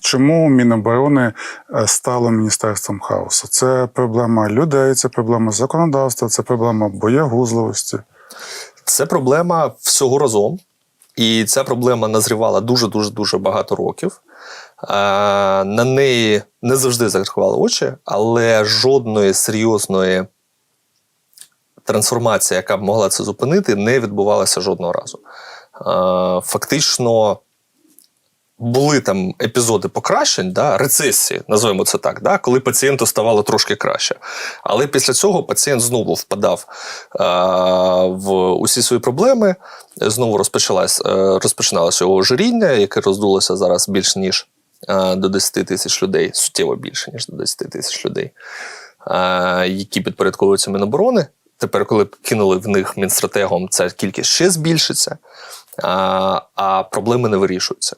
Чому Міноборони е, стало міністерством хаосу? Це проблема людей, це проблема законодавства, це проблема боягузливості. Це проблема всього разом. І ця проблема назрівала дуже дуже дуже багато років. Е, На неї не завжди закривали очі, але жодної серйозної трансформації, яка б могла це зупинити, не відбувалася жодного разу. Е, Фактично були там епізоди покращень, да, рецесії, називаємо це так, да, коли пацієнту ставало трошки краще. Але після цього пацієнт знову впадав е, в усі свої проблеми. Знову розпочалось, е, розпочиналося його ожиріння, яке роздулося зараз більш ніж е, до 10 тисяч людей, суттєво більше, ніж до 10 тисяч людей, е, які підпорядковуються Міноборони. Тепер, коли кинули в них мінстратегом, ця кількість ще збільшиться, а, а проблеми не вирішуються.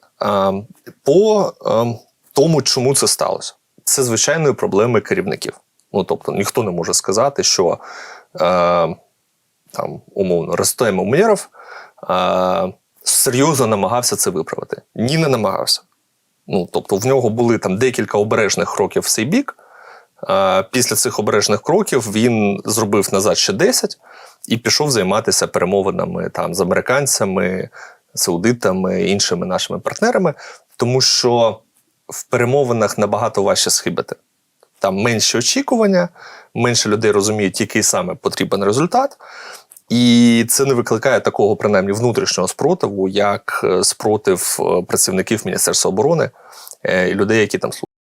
По е, тому, чому це сталося, це звичайної проблеми керівників. Ну тобто, ніхто не може сказати, що е, там умовно Ростем Умєров е, серйозно намагався це виправити. Ні, не намагався. Ну, тобто, в нього були там декілька обережних кроків в цей бік. Е, Після цих обережних кроків він зробив назад ще 10 і пішов займатися перемовинами там з американцями, саудитами, іншими нашими партнерами, тому що в перемовинах набагато важче схибити. Там менші очікування, менше людей розуміють, який саме потрібен результат. І це не викликає такого, принаймні, внутрішнього спротиву, як е, спротив е, працівників Міністерства оборони і людей, які там служать.